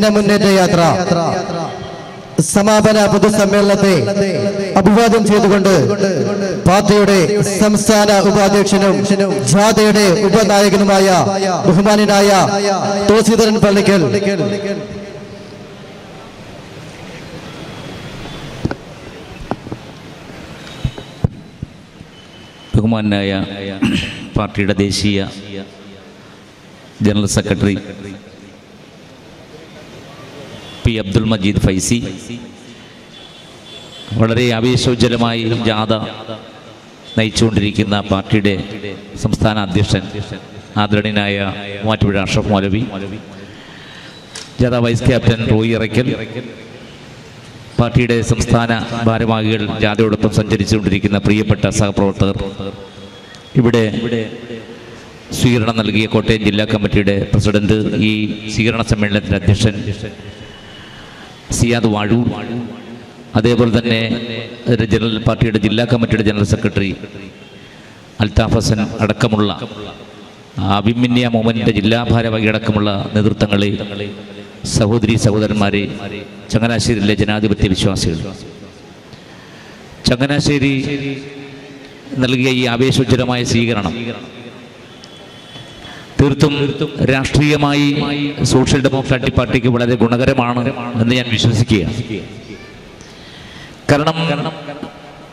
ജനമുന്നേറ്റ യാത്ര. സമാപന പൊതുസമ്മേളനത്തെ അഭിവാദ്യം ചെയ്തുകൊണ്ട് പാർട്ടിയുടെ സംസ്ഥാന ഉപാധ്യക്ഷനും ജാഥയുടെ ഉപനായകനുമായ ബഹുമാനായ തുളസീധരൻ പള്ളിക്കൽ. ബഹുമാനായ പാർട്ടിയുടെ ദേശീയ general secretary P Abdul Majeed Faizy. വളരെ ആവേശോജ്ജലമായി ജാഥ നയിച്ചുകൊണ്ടിരിക്കുന്ന പാർട്ടിയുടെ സംസ്ഥാന അധ്യക്ഷൻ ആദരണീയനായ മൂവാറ്റുപുഴ അഷ്റഫ് മൗലവി ജാഥ വൈസ് ക്യാപ്റ്റൻ റോയി ഇറയ്ക്കൽ പാർട്ടിയുടെ സംസ്ഥാന ഭാരവാഹികൾ ജാഥയോടൊപ്പം സഞ്ചരിച്ചുകൊണ്ടിരിക്കുന്ന പ്രിയപ്പെട്ട സഹപ്രവർത്തകർ. ഇവിടെ സ്വീകരണം നൽകിയ കോട്ടയം ജില്ലാ കമ്മിറ്റിയുടെ പ്രസിഡന്റ് ഈ സ്വീകരണ സമ്മേളനത്തിന്റെ അധ്യക്ഷൻ സിയാദ് വാഴൂർ അതേപോലെ തന്നെ ജനറൽ പാർട്ടിയുടെ ജില്ലാ കമ്മിറ്റിയുടെ ജനറൽ സെക്രട്ടറി അൽതാഫ് ഹസൻ അടക്കമുള്ള അഭിമന്യ മോമന്റെ ജില്ലാ ഭാരവാഹി അടക്കമുള്ള നേതൃത്വങ്ങളെ സഹോദരി സഹോദരന്മാരെ ചങ്ങനാശ്ശേരിയിലെ ജനാധിപത്യ വിശ്വാസികൾ. ചങ്ങനാശ്ശേരി നൽകിയ ഈ ആവേശോജ്വലമായ സ്വീകരണം തീർത്തും രാഷ്ട്രീയമായി സോഷ്യൽ ഡെമോക്രാറ്റിക് പാർട്ടിക്ക് വളരെ ഗുണകരമാണ് എന്ന് ഞാൻ വിശ്വസിക്കുക. കാരണം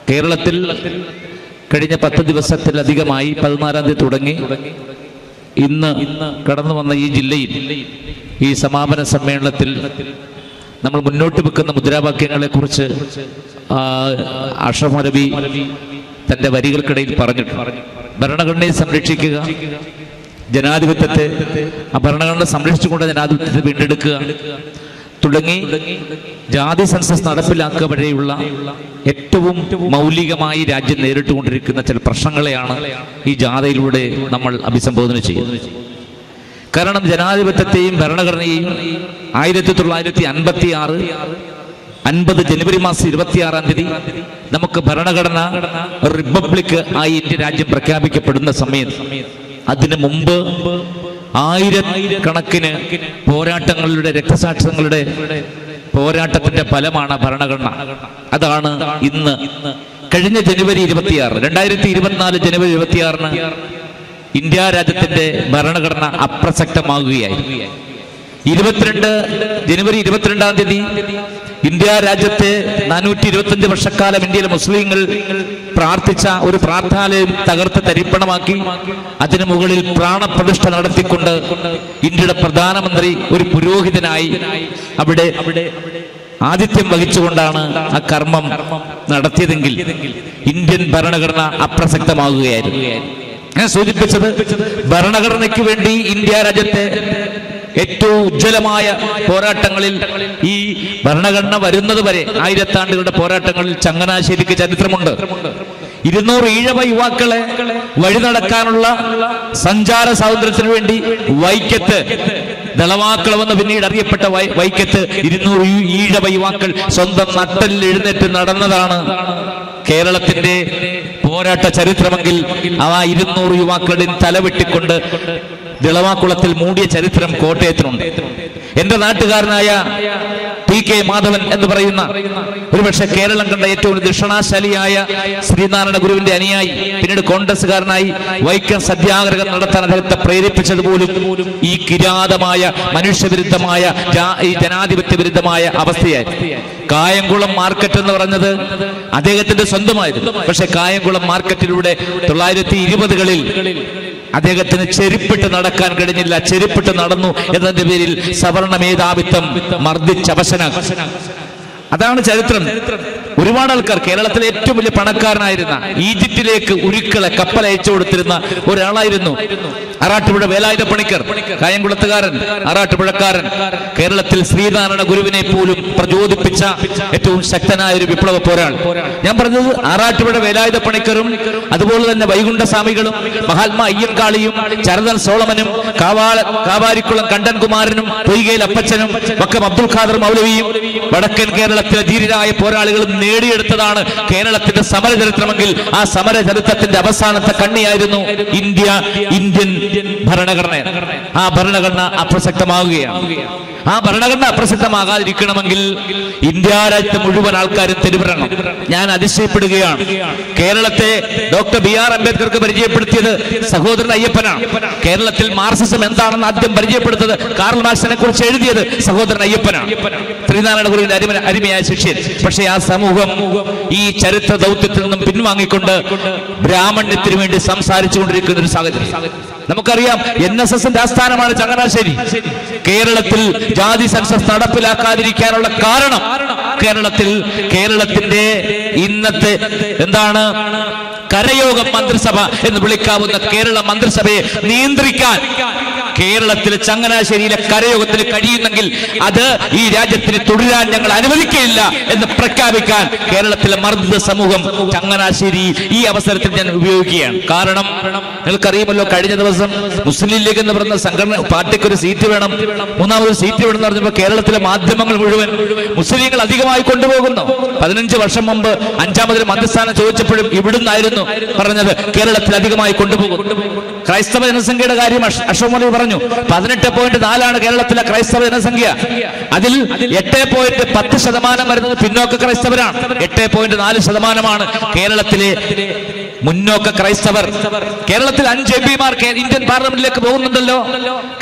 കേരളത്തിൽ കഴിഞ്ഞ പത്ത് ദിവസത്തിലധികമായി പതിനാലാം തീയതി തുടങ്ങി. ഇന്ന് കടന്നു വന്ന ഈ ജില്ലയിൽ ഈ സമാപന സമ്മേളനത്തിൽ നമ്മൾ മുന്നോട്ട് വെക്കുന്ന മുദ്രാവാക്യങ്ങളെ കുറിച്ച് അഷഫ് മലബി തന്റെ വരികൾക്കിടയിൽ പറഞ്ഞിട്ടുണ്ട്. ഭരണഘടനയെ സംരക്ഷിക്കുക ജനാധിപത്യത്തെ ഭരണഘടന സംരക്ഷിച്ചുകൊണ്ട് ജനാധിപത്യത്തെ വീണ്ടെടുക്കുക. തുടങ്ങി ജാതി സെൻസസ് നടപ്പിലാക്കുക വരെയുള്ള ഏറ്റവും മൗലികമായി രാജ്യം നേരിട്ടുകൊണ്ടിരിക്കുന്ന ചില പ്രശ്നങ്ങളെയാണ് ഈ ജാഥയിലൂടെ നമ്മൾ അഭിസംബോധന ചെയ്യുന്നത്. കാരണം ജനാധിപത്യത്തെയും ഭരണഘടനയെയും ആയിരത്തി തൊള്ളായിരത്തി അൻപത്തി ആറ് അൻപത് ജനുവരി മാസം ഇരുപത്തിയാറാം തീയതി നമുക്ക് ഭരണഘടന റിപ്പബ്ലിക് ആയി ഇന്ത്യ രാജ്യം പ്രഖ്യാപിക്കപ്പെടുന്ന സമയത്ത് അതിനു മുമ്പ് ആയിരക്കണക്കിന് പോരാട്ടങ്ങളുടെ രക്തസാക്ഷ്യങ്ങളുടെ പോരാട്ടത്തിന്റെ ഫലമാണ് ഭരണഘടന. അതാണ് ഇന്ന്. കഴിഞ്ഞ ജനുവരി ഇരുപത്തിയാറ് രണ്ടായിരത്തി ഇരുപത്തിനാല് ജനുവരി ഇരുപത്തിയാറിന് ഇന്ത്യ രാജ്യത്തിന്റെ ഭരണഘടന അപ്രസക്തമാകുകയായി ഇരുപത്തിരണ്ട് ജനുവരി ഇരുപത്തിരണ്ടാം തീയതി ഇന്ത്യ രാജ്യത്തെ നാനൂറ്റി ഇരുപത്തിയഞ്ച് വർഷക്കാലം ഇന്ത്യയിലെ മുസ്ലിങ്ങൾ പ്രാർത്ഥിച്ച ഒരു പ്രാർത്ഥനാലയം തകർത്ത് തരിപ്പണമാക്കി അതിനു മുകളിൽ പ്രാണപ്രതിഷ്ഠ നടത്തിക്കൊണ്ട് ഇന്ത്യയുടെ പ്രധാനമന്ത്രി ഒരു പുരോഹിതനായി അവിടെ ആദിത്യം വഹിച്ചുകൊണ്ടാണ് ആ കർമ്മം നടത്തിയതെങ്കിൽ ഇന്ത്യൻ ഭരണഘടന അപ്രസക്തമാകുകയായിരുന്നു. ഞാൻ സൂചിപ്പിച്ചത് ഭരണഘടനയ്ക്ക് വേണ്ടി ഇന്ത്യ രാജ്യത്തെ ഏറ്റവും ഉജ്ജ്വലമായ പോരാട്ടങ്ങളിൽ ഈ ഭരണഘടന വരുന്നത് വരെ ആയിരത്താണ്ടുകളുടെ പോരാട്ടങ്ങളിൽ ചങ്ങനാശ്ശേരിക്ക് ചരിത്രമുണ്ട്. ഇരുന്നൂറ് ഈഴവ യുവാക്കളെ വഴി നടക്കാനുള്ള സഞ്ചാര സ്വാതന്ത്ര്യത്തിന് വേണ്ടി വൈക്കത്ത് ദളവാക്കളമെന്ന് പിന്നീട് അറിയപ്പെട്ട വൈക്കത്ത് ഇരുന്നൂറ് ഈഴവ യുവാക്കൾ സ്വന്തം നട്ടലിൽ എഴുന്നേറ്റ് നടന്നതാണ് കേരളത്തിന്റെ പോരാട്ട ചരിത്രമെങ്കിൽ ആ ഇരുന്നൂറ് യുവാക്കളുടെ തലവെട്ടിക്കൊണ്ട് ദിളവാക്കുളത്തിൽ മൂടിയ ചരിത്രം കോട്ടയത്തിനുണ്ട്. എന്റെ നാട്ടുകാരനായ ടി കെ മാധവൻ എന്ന് പറയുന്ന ഒരുപക്ഷെ കേരളം കണ്ട ഏറ്റവും ദക്ഷിണാശാലിയായ ശ്രീനാരായണ ഗുരുവിന്റെ അനുയായി പിന്നീട് കോൺഗ്രസ്സുകാരനായി വൈക്കം സത്യാഗ്രഹം നടത്താൻ അദ്ദേഹത്തെ പ്രേരിപ്പിച്ചത് പോലും ഈ കിരാതമായ മനുഷ്യവിരുദ്ധമായ ഈ ജനാധിപത്യ വിരുദ്ധമായ അവസ്ഥയായിരുന്നു. കായംകുളം മാർക്കറ്റ് എന്ന് പറഞ്ഞത് അദ്ദേഹത്തിന്റെ സ്വന്തമായിരുന്നു. പക്ഷെ കായംകുളം മാർക്കറ്റിലൂടെ തൊള്ളായിരത്തി ഇരുപതുകളിൽ അദ്ദേഹത്തിന് ചെരുപ്പിട്ട് നടക്കാൻ കഴിഞ്ഞില്ല. ചെരുപ്പിട്ട് നടന്നു എന്നതിന്റെ പേരിൽ സവർണ മേധാവിത്വം മർദ്ദിച്ചവശന അതാണ് ചരിത്രം. ഒരുപാട് ആൾക്കാർ കേരളത്തിലെ ഏറ്റവും വലിയ പണക്കാരനായിരുന്ന ഈജിപ്തിലേക്ക് ഉരുക്കളെ കപ്പൽ അയച്ചു കൊടുത്തിരുന്ന ഒരാളായിരുന്നു ആറാട്ടുപുഴ വേലായുധ പണിക്കർ കായംകുളത്തുകാരൻ ആറാട്ടുപുഴക്കാരൻ കേരളത്തിൽ ശ്രീനാരായണ ഗുരുവിനെ പോലും പ്രചോദിപ്പിച്ച ഏറ്റവും ശക്തനായ ഒരു വിപ്ലവ പോരാൾ. ഞാൻ പറഞ്ഞത് ആറാട്ടുപുഴ വേലായുധ പണിക്കറും അതുപോലെ തന്നെ വൈകുണ്ഠസ്വാമികളും മഹാത്മാ അയ്യങ്കാളിയും ചരതൻ സോളമനും കാവാള കാവാരിക്കുളം കണ്ടൻകുമാരനും പൊയ്കയിൽ അപ്പച്ചനും വക്കം അബ്ദുൽ ഖാദർ മൗലവിയും വടക്കൻ കേരളത്തിലെ ധീരരായ പോരാളികളും നേടിയെടുത്തതാണ് കേരളത്തിന്റെ സമര ചരിത്രമെങ്കിൽ ആ സമര ചരിത്രത്തിന്റെ അവസാനത്തെ കണ്ണിയായിരുന്നു ഇന്ത്യ ഇന്ത്യൻ ഭരണഘടന. ആ ഭരണഘടന അപ്രസക്തമാവുകയാണ്. ആ ഭരണഘടന അപ്രസക്തമാകാതിരിക്കണമെങ്കിൽ ഇന്ത്യ രാജ്യത്തെ മുഴുവൻ ആൾക്കാരും തെരുവിടണം. ഞാൻ അതിശയപ്പെടുകയാണ്. കേരളത്തെ ഡോക്ടർ ബി ആർ അംബേദ്കർക്ക് പരിചയപ്പെടുത്തിയത് സഹോദരൻ അയ്യപ്പനാണ്. കേരളത്തിൽ മാർസിസം എന്താണെന്ന് ആദ്യം പരിചയപ്പെടുത്തത് കാർൽ മാർസിനെ കുറിച്ച് എഴുതിയത് സഹോദരൻ അയ്യപ്പനാണ്. ശ്രീനാരായണ ഗുരുവിന്റെ അരിമ അരിമയായ ശിഷ്യൻ. പക്ഷേ ആ സമൂഹം ഈ ചരിത്ര ദൗത്യത്തിൽ നിന്നും പിൻവാങ്ങിക്കൊണ്ട് ബ്രാഹ്മണ്യത്തിന് വേണ്ടി സംസാരിച്ചു കൊണ്ടിരിക്കുന്ന ഒരു സാഹചര്യം. നമുക്കറിയാം എൻ എസ് എസിന്റെ ആസ്ഥാനമാണ് ചങ്ങനാശ്ശേരി. കേരളത്തിൽ ജാതി സെൻസസ് നടപ്പിലാക്കാതിരിക്കാനുള്ള കാരണം കേരളത്തിൽ കേരളത്തിന്റെ ഇന്നത്തെ എന്താണ് കരയോഗം മന്ത്രിസഭ എന്ന് വിളിക്കാവുന്ന കേരള മന്ത്രിസഭയെ നിയന്ത്രിക്കാൻ കേരളത്തിലെ ചങ്ങനാശ്ശേരിയിലെ കരയോഗത്തിന് കഴിയുന്നെങ്കിൽ അത് ഈ രാജ്യത്തിന് തുടരാൻ ഞങ്ങൾ അനുവദിക്കുകയില്ല എന്ന് പ്രഖ്യാപിക്കാൻ കേരളത്തിലെ മർദ്ദിത സമൂഹം ചങ്ങനാശ്ശേരി ഈ അവസരത്തിൽ ഞാൻ ഉപയോഗിക്കുകയാണ്. കാരണം നിങ്ങൾക്കറിയുമല്ലോ കഴിഞ്ഞ ദിവസം മുസ്ലിം ലീഗ് എന്ന് പറയുന്ന സംഘടന പാർട്ടിക്ക് ഒരു സീറ്റ് വേണം. മൂന്നാമത് സീറ്റ് വേണം എന്ന് പറഞ്ഞപ്പോൾ കേരളത്തിലെ മാധ്യമങ്ങൾ മുഴുവൻ മുസ്ലിങ്ങൾ അധികമായി കൊണ്ടുപോകുന്നു. പതിനഞ്ച് വർഷം മുമ്പ് അഞ്ചാമതൊരു മന്ത്രിസ്ഥാനം ചോദിച്ചപ്പോഴും ഇവിടുന്നായിരുന്നു പറഞ്ഞത് കേരളത്തിൽ അധികമായി കൊണ്ടുപോകും. ക്രൈസ്തവ ജനസംഖ്യയുടെ കാര്യം അഷോമലി പറഞ്ഞു. പതിനെട്ട് പോയിന്റ് നാലാണ് കേരളത്തിലെ ക്രൈസ്തവ ജനസംഖ്യ. അതിൽ എട്ട് പോയിന്റ് പത്ത് ശതമാനം വരുന്നത് പിന്നോക്ക ക്രൈസ്തവരാണ്. എട്ട് പോയിന്റ് നാല് ശതമാനമാണ് കേരളത്തിലെ മുന്നോക്ക ക്രൈസ്തവർ. കേരളത്തിൽ അഞ്ച് എം പിമാർ ഇന്ത്യൻ പാർലമെന്റിലേക്ക് പോകുന്നുണ്ടല്ലോ.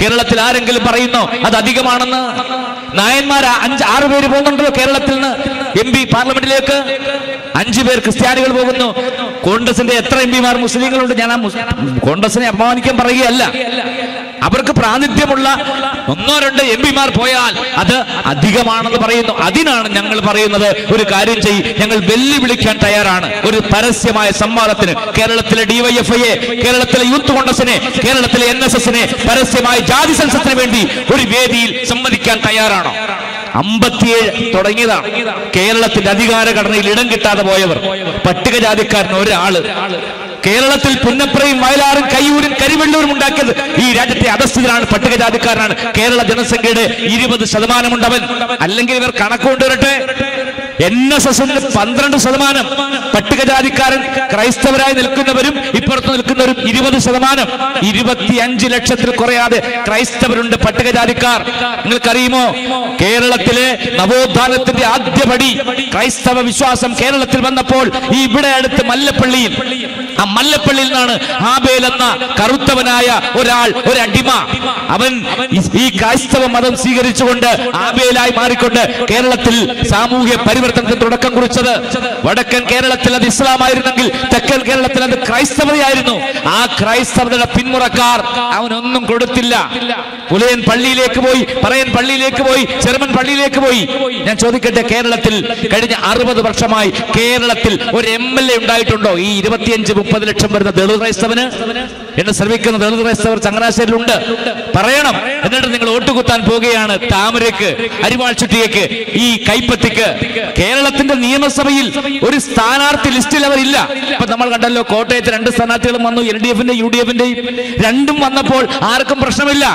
കേരളത്തിൽ ആരെങ്കിലും പറയുന്നോ അത് അധികമാണെന്ന്? നായന്മാർ അഞ്ച് ആറ് പേര് പോകുന്നുണ്ടല്ലോ കേരളത്തിൽ നിന്ന് എം പി പാർലമെന്റിലേക്ക്. അഞ്ചു പേർ ക്രിസ്ത്യാനികൾ പോകുന്നു. കോൺഗ്രസിന്റെ എത്ര എം പിമാർ മുസ്ലിങ്ങളുണ്ട്? ഞാൻ ആ കോൺഗ്രസിനെ അപമാനിക്കാൻ പറയുകയല്ല. അവർക്ക് പ്രാതിനിധ്യമുള്ള ഒന്നോ രണ്ടോ എം പിമാർ പോയാൽ അത് അധികമാണെന്ന് പറയുന്നു. അതിനാണ് ഞങ്ങൾ പറയുന്നത് ഒരു കാര്യം ചെയ്യും. ഞങ്ങൾ വെല്ലുവിളിക്കാൻ തയ്യാറാണ്. ഒരു പരസ്യമായ സംവാദത്തിന്. കേരളത്തിലെ ഡിവൈഎഫ്ഐയെ കേരളത്തിലെ യൂത്ത് കോൺഗ്രസിനെ കേരളത്തിലെ എൻ എസ് എസിനെ പരസ്യമായ ജാതി സെൻസസിന് വേണ്ടി ഒരു വേദിയിൽ സംവദിക്കാൻ തയ്യാറാണോ? അമ്പത്തിയേഴ് തുടങ്ങിയതാണ്. കേരളത്തിന്റെ അധികാര ഘടനയിൽ ഇടം കിട്ടാതെ പോയവർ. പട്ടികജാതിക്കാരൻ ഒരാൾ. കേരളത്തിൽ പുന്നപ്രയും വയലാറും കയ്യൂരും കരിവെള്ളൂരും ഉണ്ടാക്കിയത് ഈ രാജ്യത്തെ അധസ്ഥിതരാണ് പട്ടികജാതിക്കാരനാണ്. കേരള ജനസംഖ്യയുടെ ഇരുപത് ശതമാനമുണ്ടവൻ. അല്ലെങ്കിൽ ഇവർ കണക്ക് കൊണ്ടുവരട്ടെ എൻ എസ് എസ് പന്ത്രണ്ട് ശതമാനം പട്ടികജാതിക്കാരൻ ക്രൈസ്തവരായി നിൽക്കുന്നവരും ഇപ്പുറത്ത് നിൽക്കുന്നവരും ഇരുപത് ശതമാനം. ഇരുപത്തിയഞ്ച് ലക്ഷത്തിൽ കുറയാതെ ക്രൈസ്തവരുണ്ട് പട്ടികജാതിക്കാർ. നിങ്ങൾക്കറിയുമോ? കേരളത്തിലെ നവോത്ഥാനത്തിന്റെ ആദ്യപടി ക്രൈസ്തവ വിശ്വാസം കേരളത്തിൽ വന്നപ്പോൾ ഈ ഇവിടെ അടുത്ത് മല്ലപ്പള്ളിയിൽ ആ മല്ലപ്പള്ളിയിൽ നിന്നാണ് ആബേൽ എന്ന കറുത്തവനായ ഒരാൾ ഒരു അടിമ അവൻ ഈ- ക്രൈസ്തവ മതം സ്വീകരിച്ചുകൊണ്ട് ആബേലായി മാറിക്കൊണ്ട് കേരളത്തിൽ സാമൂഹ്യ പരിവർത്തനത്തിന് തുടക്കം കുറിച്ചത്. വടക്കൻ കേരളത്തിൽ അത് ഇസ്ലാമായിരുന്നെങ്കിൽ തെക്കൻ കേരളത്തിൽ അത് ക്രൈസ്തവതയായിരുന്നു. ആ ക്രൈസ്തവതയുടെ പിന്മുറക്കാർ അവനൊന്നും കൊടുത്തില്ല. പുലയൻ പള്ളിയിലേക്ക് പോയി പറയൻ പള്ളിയിലേക്ക് പോയി ചെറുമൻ പള്ളിയിലേക്ക് പോയി. ഞാൻ ചോദിക്കട്ടെ കേരളത്തിൽ കഴിഞ്ഞ അറുപത് വർഷമായി കേരളത്തിൽ ഒരു എം എൽ എ ഉണ്ടായിട്ടുണ്ടോ? ഈ ഇരുപത്തിയഞ്ച് മുപ്പത് ലക്ഷം വരുന്ന ദളിത് ക്രൈസ്തവന് എന്നെ ശ്രമിക്കുന്ന ദളിത് ക്രൈസ്തവർ ചങ്ങനാശ്ശേരിയിലുണ്ട്. പറയണം. എന്നിട്ട് നിങ്ങൾ ഓട്ടുകുത്താൻ പോവുകയാണ് താമരയ്ക്ക് അരിവാൾ ചുറ്റിയേക്ക് ഈ കൈപ്പത്തിക്ക്. കേരളത്തിന്റെ നിയമസഭയിൽ ഒരു സ്ഥാനാർത്ഥി ലിസ്റ്റിൽ അവരില്ല ഇപ്പൊ നമ്മൾ കണ്ടല്ലോ കോട്ടയത്ത് രണ്ട് സ്ഥാനാർത്ഥികളും വന്നു എൽ ഡി എഫിന്റെ യു ഡി എഫിന്റെയും രണ്ടും വന്നപ്പോൾ ആർക്കും പ്രശ്നമില്ല.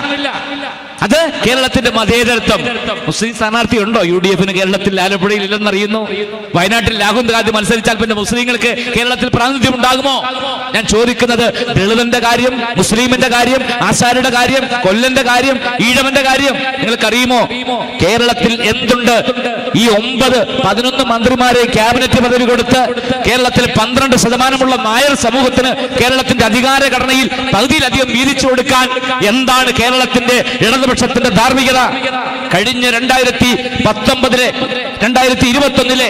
അത് കേരളത്തിന്റെ മതേതരത്വം. മുസ്ലിം സ്ഥാനാർത്ഥി ഉണ്ടോ? യു ഡി എഫിന് കേരളത്തിൽ ആലപ്പുഴയിൽ ഇല്ലെന്നറിയുന്നു. വയനാട്ടിൽ രാഹുൽ ഗാന്ധി മത്സരിച്ചാൽ പിന്നെ മുസ്ലിങ്ങൾക്ക് കേരളത്തിൽ പ്രാതിനിധ്യം ഉണ്ടാകുമോ? ഞാൻ ചോദിക്കുന്നത് ദളിതന്റെ കാര്യം മുസ്ലിമിന്റെ കാര്യം ആശാരുടെ കാര്യം കൊല്ലന്റെ കാര്യം ഈഴവന്റെ കാര്യം നിങ്ങൾക്കറിയുമോ? കേരളത്തിൽ എന്തുണ്ട്? ഈ ഒമ്പത് പതിനൊന്ന് മന്ത്രിമാരെ ക്യാബിനറ്റ് പദവി കൊടുത്ത് കേരളത്തിൽ പന്ത്രണ്ട് ശതമാനമുള്ള നായർ സമൂഹത്തിന് കേരളത്തിന്റെ അധികാര ഘടനയിൽ പകുതിയിലധികം വീതിച്ചു കൊടുക്കാൻ എന്താണ് കേരളത്തിന്റെ ഇടതുപക്ഷത്തിന്റെ ധാർമ്മികത? കഴിഞ്ഞ രണ്ടായിരത്തി പത്തൊമ്പതിലെ രണ്ടായിരത്തി ഇരുപത്തി ഒന്നിലെ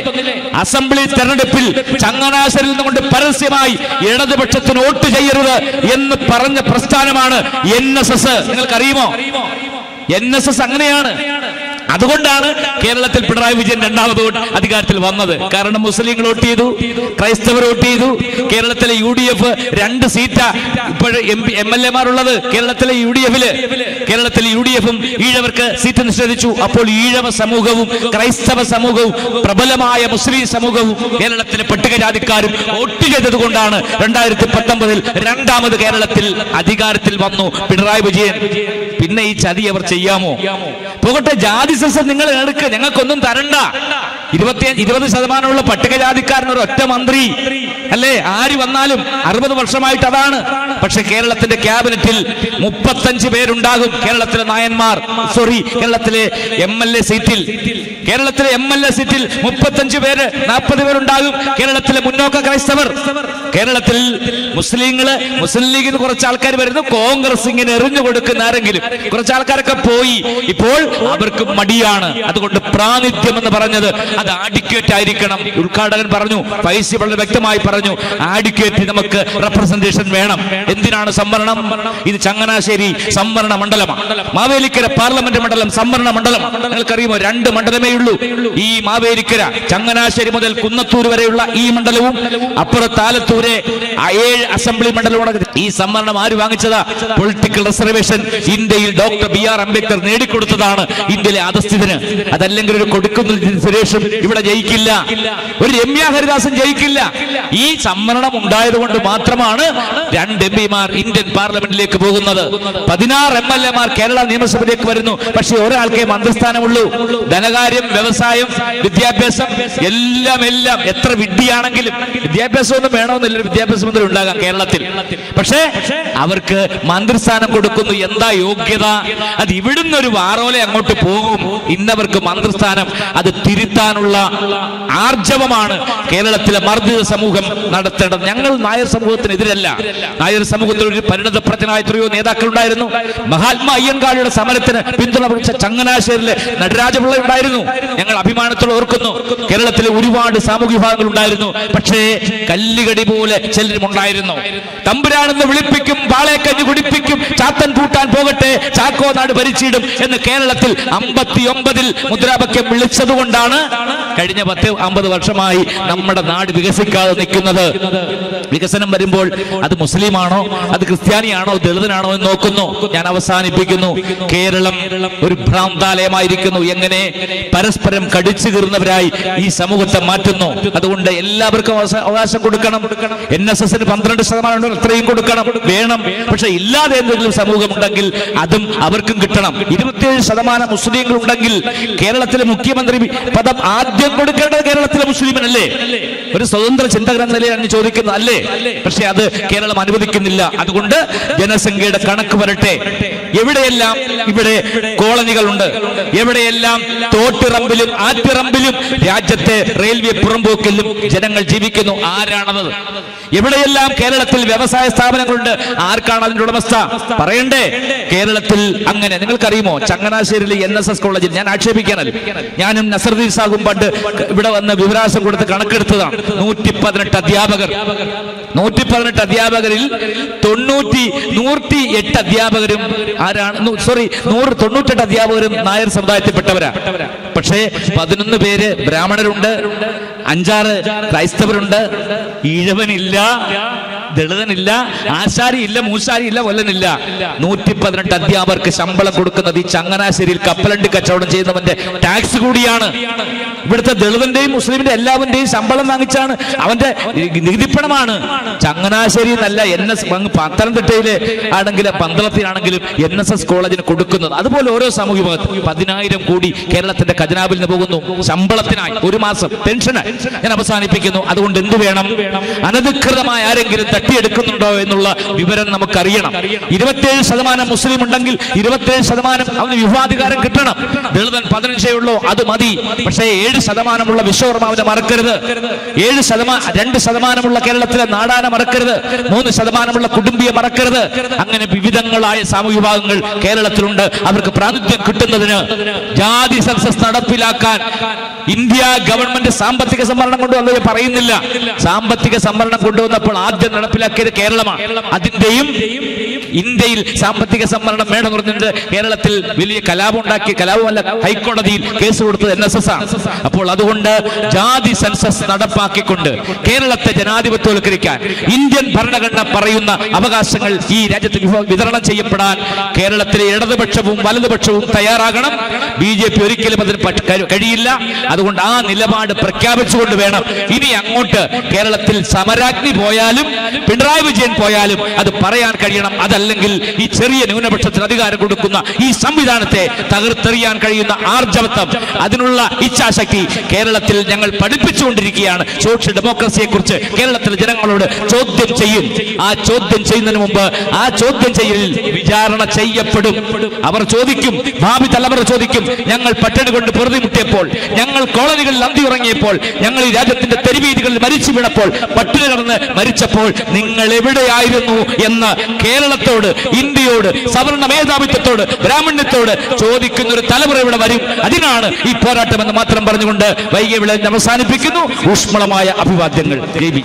അസംബ്ലി തെരഞ്ഞെടുപ്പിൽ ചങ്ങനാശരിൽ നിന്നുകൊണ്ട് പരസ്യമായി ഇടതുപക്ഷത്തിന് വോട്ട് ചെയ്യരുത് എന്ന് പറഞ്ഞ പ്രസ്ഥാനമാണ് എൻ എസ് എസ് നിങ്ങൾക്കറിയുമോ? എൻ എസ് എസ് അങ്ങനെയാണ്. അതുകൊണ്ടാണ് കേരളത്തിൽ പിണറായി വിജയൻ രണ്ടാമത് അധികാരത്തിൽ വന്നത്. കാരണം മുസ്ലിങ്ങൾ വോട്ട് ചെയ്തു ക്രൈസ്തവർ വോട്ട് ചെയ്തു. കേരളത്തിലെ യു ഡി എഫ് രണ്ട് സീറ്റാ ഇപ്പോഴും എം എൽ എമാരുള്ളത് കേരളത്തിലെ യു ഡി എഫിൽ കേരളത്തിലെ യു ഡി എഫും ഈഴവർക്ക് സീറ്റ് നിഷേധിച്ചു. അപ്പോൾ ഈഴവ സമൂഹവും ക്രൈസ്തവ സമൂഹവും പ്രബലമായ മുസ്ലിം സമൂഹവും കേരളത്തിലെ പട്ടികജാതിക്കാരും വോട്ട് ചെയ്തത് കൊണ്ടാണ് രണ്ടായിരത്തി പത്തൊമ്പതിൽ രണ്ടാമത് കേരളത്തിൽ അധികാരത്തിൽ വന്നു പിണറായി വിജയൻ. പിന്നെ ഈ ചതി അവർ ചെയ്യാമോ? പോകട്ടെ ജാതി സെൻസസ് നിങ്ങൾ എടുക്കുക ഞങ്ങൾക്കൊന്നും തരണ്ട. ഇരുപത്തി ഇരുപത് ശതമാനമുള്ള പട്ടികജാതിക്കാരൻ ഒരു ഒറ്റ മന്ത്രി. അല്ലേ? ആര് വന്നാലും അറുപത് വർഷമായിട്ട് അതാണ്. പക്ഷെ കേരളത്തിന്റെ ക്യാബിനറ്റിൽ മുപ്പത്തഞ്ച് പേരുണ്ടാകും കേരളത്തിലെ നായന്മാർ. സോറി കേരളത്തിലെ എം എൽ എ സീറ്റിൽ. കേരളത്തിലെ എം എൽ എ സീറ്റിൽ മുപ്പത്തഞ്ച് പേര് നാൽപ്പത് പേരുണ്ടാകും. കേരളത്തിലെ മുന്നോക്ക ക്രൈസ്തവർ. കേരളത്തിൽ മുസ്ലിങ്ങൾ മുസ്ലിം ലീഗിൽ കുറച്ച് ആൾക്കാർ വരുന്നു. കോൺഗ്രസ് ഇങ്ങനെ എറിഞ്ഞു കൊടുക്കുന്ന ആരെങ്കിലും. കുറച്ച് ആൾക്കാരൊക്കെ പോയി. ഇപ്പോൾ അവർക്ക് മടിയാണ്. അതുകൊണ്ട് പ്രാതിഥ്യം എന്ന് പറഞ്ഞത് അത് ആഡിക്വേറ്റ് ആയിരിക്കണം. ഉദ്ഘാടകൻ പറഞ്ഞു ഫൈസി വളരെ വ്യക്തമായി പറഞ്ഞു ആഡിക്വേറ്റ് നമുക്ക് റെപ്രസെന്റേഷൻ വേണം. എന്തിനാണ് സംവരണം? ഇത് ചങ്ങനാശ്ശേരി സംവരണ മണ്ഡലമാണ്. മാവേലിക്കര പാർലമെന്റ് മണ്ഡലം സംവരണ മണ്ഡലം. നിങ്ങൾക്കറിയുമോ? രണ്ട് മണ്ഡലമേ ഉള്ളൂ ഈ മാവേലിക്കര ചങ്ങനാശ്ശേരി മുതൽ കുന്നത്തൂർ വരെയുള്ള ഈ മണ്ഡലവും അപ്പുറത്താലത്തൂരെ ഏഴ് അസംബ്ലി മണ്ഡലവും ഈ സംവരണം ആര് വാങ്ങിച്ചതാ? പൊളിറ്റിക്കൽ റിസർവേഷൻ ഇന്ത്യയിൽ ഡോക്ടർ ബി ആർ അംബേദ്കർ നേടിക്കൊടുത്തതാണ് ഇന്ത്യയിലെ അധസ്ഥിതന്. അതല്ലെങ്കിൽ ഒരു കൊടുക്കുന്ന സുരേഷും ഇവിടെ ജയിക്കില്ല. ഒരു രമ്യ ഹരിദാസൻ ജയിക്കില്ല. ഈ സംവരണം ഉണ്ടായതുകൊണ്ട് മാത്രമാണ് രണ്ട് എം പിമാർ ഇന്ത്യൻ പാർലമെന്റിലേക്ക് പോകുന്നത്. പതിനാറ് എം എൽ എമാർ കേരള നിയമസഭയിലേക്ക് വരുന്നു. പക്ഷെ ഒരാൾക്കേ മന്ത്രിസ്ഥാനമുള്ളൂ. ധനകാര്യം വ്യവസായം വിദ്യാഭ്യാസം എല്ലാം എല്ലാം. എത്ര വിഡ്ഢിയാണെങ്കിലും വിദ്യാഭ്യാസം ഒന്നും വേണമെന്നില്ല വിദ്യാഭ്യാസ മന്ത്രി ഉണ്ടാകാം കേരളത്തിൽ. പക്ഷേ അവർക്ക് മന്ത്രിസ്ഥാനം കൊടുക്കുന്നു. എന്താ യോഗ്യത? അത് ഇവിടുന്ന് ഒരു വാറോലെ അങ്ങോട്ട് പോകും. ഇന്നവർക്ക് മന്ത്രിസ്ഥാനം അത് തിരുത്താനുള്ള ആർജവമാണ് കേരളത്തിലെ മർദ്ദിത സമൂഹം നടത്തേണ്ടത്. ഞങ്ങൾ നായർ സമൂഹത്തിനെതിരല്ല. നായർ സമൂഹത്തിൽ ഒരു പരിണതപ്രജ്ഞനായ എത്രയോ നേതാക്കൾ ഉണ്ടായിരുന്നു മഹാത്മാ അയ്യങ്കാളിയുടെ സമരത്തിന് പിന്തുണ പ്രകടിപ്പിച്ച ചങ്ങനാശ്ശേരിലെ നടരാജപിള്ള ഉണ്ടായിരുന്നു ഞങ്ങൾ അഭിമാനത്തോടെ ഓർക്കുന്നു. കേരളത്തിൽ ഒരുപാട് സാമൂഹ്യ വിഭാഗങ്ങൾ ഉണ്ടായിരുന്നു. പക്ഷേ കല്ലുകടി പോലെ ചിലരും ഉണ്ടായിരുന്നു. തമ്പുരാനെന്ന് വിളിപ്പിക്കും പാളേക്കഞ്ഞ് കുടിപ്പിക്കും ചാത്തൻ പൂട്ടാൻ പോകട്ടെ ചാക്കോ നാട് ഭരിച്ചിടും എന്ന് കേരളത്തിൽ അമ്പത്തി ഒമ്പതിൽ മുദ്രാവാക്യം വിളിച്ചതുകൊണ്ടാണ് കഴിഞ്ഞ പത്ത് അമ്പത് വർഷമായി നമ്മുടെ നാട് വികസിക്കാതെ നിൽക്കുന്നത്. വികസനം വരുമ്പോൾ അത് മുസ്ലിമാണോ അത് ക്രിസ്ത്യാനിയാണോ ദളിതനാണോ എന്ന് നോക്കുന്നു. ഞാൻ അവസാനിപ്പിക്കുന്നു. കേരളം ഒരു ഭ്രാന്താലയമായിരിക്കുന്നു. എങ്ങനെ? പരസ്പരം കടിച്ചു കീറുന്നവരായി ഈ സമൂഹത്തെ മാറ്റുന്നു. അതുകൊണ്ട് എല്ലാവർക്കും അവകാശം കൊടുക്കണം. എൻ എസ് എസിന് പന്ത്രണ്ട് ശതമാനം അത്രയും കൊടുക്കണം. വേണം. പക്ഷെ ഇല്ലാതെ എന്തെങ്കിലും സമൂഹം ഉണ്ടെങ്കിൽ അതും അവർക്കും കിട്ടണം. ഇരുപത്തിയേഴ് ശതമാനം മുസ്ലിങ്ങൾ ഉണ്ടെങ്കിൽ കേരളത്തിലെ മുഖ്യമന്ത്രി പദം ആദ്യം കൊടുക്കേണ്ടത് കേരളത്തിലെ മുസ്ലിമിനല്ലേ? ഒരു സ്വതന്ത്ര ചിന്തകൻ എന്ന നിലയിലാണ് ചോദിക്കുന്നത് അല്ലേ? പക്ഷെ അത് കേരളം അനുവദിക്കുന്നില്ല. അതുകൊണ്ട് ജനസംഖ്യയുടെ കണക്ക് വരട്ടെ. എവിടെയെല്ലാം ഇവിടെ കോളനികളുണ്ട്? എവിടെയെല്ലാം തോട്ടിറമ്പിലും ആറ്റിറമ്പിലും രാജ്യത്തെ റെയിൽവേ പുറമ്പോക്കിലും ജനങ്ങൾ ജീവിക്കുന്നു? ആരാണത്? എവിടെയെല്ലാം കേരളത്തിൽ വ്യവസായ സ്ഥാപനങ്ങളുണ്ട്? ആർക്കാണ് അതിന്റെ ഉടമസ്ഥ? പറയണ്ടേ കേരളത്തിൽ അങ്ങനെ. നിങ്ങൾക്കറിയുമോ? ചങ്ങനാശ്ശേരിയിലെ എൻ എസ് എസ് കോളേജിൽ ഞാൻ ആക്ഷേപിക്കാനല്ലോ. ഞാനും നസറുദ്ദീൻ സാഹും പണ്ട് ഇവിടെ വന്ന് വിവരാശം കൊടുത്ത് കണക്കെടുത്തതാണ്. നൂറ്റി പതിനെട്ട് അധ്യാപകർ. നൂറ്റി പതിനെട്ട് അധ്യാപകരിൽ തൊണ്ണൂറ്റി നൂറ്റി എട്ട് അധ്യാപകരും ആരാണ്? സോറി നൂറ് തൊണ്ണൂറ്റെട്ട് അധ്യാപകരും നായർ സമുദായത്തിൽപ്പെട്ടവരാ. പക്ഷേ പതിനൊന്ന് പേര് ബ്രാഹ്മണരുണ്ട് അഞ്ചാറ് ക്രൈസ്തവരുണ്ട്. ഈഴവനില്ല ദളിതനില്ല ആശാരി ഇല്ല മൂശാരി ഇല്ല കൊല്ലനില്ല നൂറ്റി പതിനെട്ട് അധ്യാപകർക്ക് ശമ്പളം കൊടുക്കുന്നത് ഈ ചങ്ങനാശ്ശേരിയിൽ കപ്പലണ്ടി കച്ചവടം ചെയ്യുന്നവന്റെ ടാക്സ് കൂടിയാണ്. ഇവിടുത്തെ ദളിതന്റെയും മുസ്ലിമിന്റെ എല്ലാവരുടെയും ശമ്പളം വാങ്ങിച്ചാണ് അവന്റെ നികുതിപ്പണമാണ്. ചങ്ങനാശ്ശേരി എന്നല്ല എൻ എസ് പത്തനംതിട്ടയിലെ ആണെങ്കിലും പന്തളത്തിലാണെങ്കിലും എൻ എസ് എസ് കോളേജിന് കൊടുക്കുന്നത്. അതുപോലെ ഓരോ സാമൂഹ്യ പതിനായിരം കോടി കേരളത്തിന്റെ ഖജനാവിൽ നിന്ന് പോകുന്നു. ശമ്പളത്തിനായി ഒരു മാസം. പെൻഷന് ഞാൻ അവസാനിപ്പിക്കുന്നു. അതുകൊണ്ട് എന്ത് വേണം? അനധികൃതമായ ആരെങ്കിലും തട്ടിയെടുക്കുന്നുണ്ടോ എന്നുള്ള വിവരം നമുക്കറിയണം. ഇരുപത്തിയേഴ് ശതമാനം മുസ്ലിം ഉണ്ടെങ്കിൽ ഇരുപത്തിയേഴ് ശതമാനം അവന് വിവാധികാരം കിട്ടണം. ദളിതൻ പതിനഞ്ചേ ഉള്ളൂ അത് മതി. പക്ഷേ ഏഴ് ശതമാനമുള്ള വിശ്വകർമ്മ അവനെ മറക്കരുത്. ഏഴ് ശതമാനം രണ്ട് ശതമാനമുള്ള കേരളത്തിലെ നാടാന മറക്കരുത്. മൂന്ന് ശതമാനമുള്ള കുടുംബിയെ മറക്കരുത്. അങ്ങനെ വിവിധങ്ങളായ സാമൂഹ്യ വിഭാഗങ്ങൾ കേരളത്തിലുണ്ട്. അവർക്ക് പ്രാതിനിധ്യം കിട്ടുന്നതിന് ജാതി സെൻസസ് നടപ്പിലാക്കാൻ ഇന്ത്യ ഗവൺമെന്റ് സാമ്പത്തിക സംവരണം കൊണ്ടുവന്നത് പറയുന്നില്ല. സാമ്പത്തിക സംവരണം കൊണ്ടുവന്നപ്പോൾ ആദ്യം നടപ്പിലാക്കിയത് കേരളമാണ്. അതിന്റെയും ഇന്ത്യയിൽ സാമ്പത്തിക സംവരണം വേണം പറഞ്ഞിട്ട് കേരളത്തിൽ വലിയ കലാപം ഉണ്ടാക്കി കലാപമല്ല ഹൈക്കോടതിയിൽ കേസ് കൊടുത്തത് എൻ എസ് എസ് ആണ്. അപ്പോൾ അതുകൊണ്ട് ജാതി സെൻസസ് നടപ്പാക്കിക്കൊണ്ട് കേരളത്തെ ജനാധിപത്യവൽക്കരിക്കാൻ ഇന്ത്യൻ ഭരണഘടന പറയുന്ന അവകാശങ്ങൾ ഈ രാജ്യത്ത് വിതരണം ചെയ്യപ്പെടാൻ കേരളത്തിലെ ഇടതുപക്ഷവും വലതുപക്ഷവും തയ്യാറാകണം. ബി ജെ പി ഒരിക്കലും അതിന് കഴിയില്ല. അതുകൊണ്ട് ആ നിലപാട് പ്രഖ്യാപിച്ചുകൊണ്ട് വേണം ഇനി അങ്ങോട്ട് കേരളത്തിൽ സമരാഗ്നി പോയാലും പിണറായി വിജയൻ പോയാലും അത് പറയാൻ കഴിയണം. അതല്ലെങ്കിൽ ഈ ചെറിയ ന്യൂനപക്ഷത്തിന് അധികാരം കൊടുക്കുന്ന ഈ സംവിധാനത്തെ തകർത്തെറിയാൻ കഴിയുന്ന ആർജവത്വം അതിനുള്ള ഇച്ഛാശക്തി കേരളത്തിൽ ഞങ്ങൾ പഠിപ്പിച്ചുകൊണ്ടിരിക്കുകയാണ്. സോഷ്യൽ ഡെമോക്രസിയെ കുറിച്ച് കേരളത്തിലെ ജനങ്ങളോട് ചോദ്യം ചെയ്യും. ആ ചോദ്യം ചെയ്യുന്നതിന് മുമ്പ് ആ ചോദ്യം ചെയ്യലിൽ വിചാരണ ചെയ്യപ്പെടും. അവർ ചോദിക്കും ഭാവി തലമുറ ചോദിക്കും ഞങ്ങൾ പട്ടിണി കൊണ്ട് പൊറുതിമുട്ടിയപ്പോൾ ഞങ്ങൾ കോളനികളിൽ അന്തി ഉറങ്ങിയപ്പോൾ ഞങ്ങൾ ഈ രാജ്യത്തിന്റെ തെരുവീതികളിൽ മരിച്ചു വീണപ്പോൾ പട്ടിണി കടന്ന് മരിച്ചപ്പോൾ നിങ്ങൾ എവിടെയായിരുന്നു എന്ന് കേരളത്തോട് ഇന്ത്യയോട് സവർണ മേധാവിത്വത്തോട് ബ്രാഹ്മണ്യത്തോട് ചോദിക്കുന്ന ഒരു തലമുറ ഇവിടെ വരും. അതിനാണ് ഈ പോരാട്ടം എന്ന് മാത്രം പറഞ്ഞുകൊണ്ട് വൈകിയ വിളഞ്ഞ് അവസാനിപ്പിക്കുന്നു. ഊഷ്മളമായ അഭിവാദ്യങ്ങൾ. ബി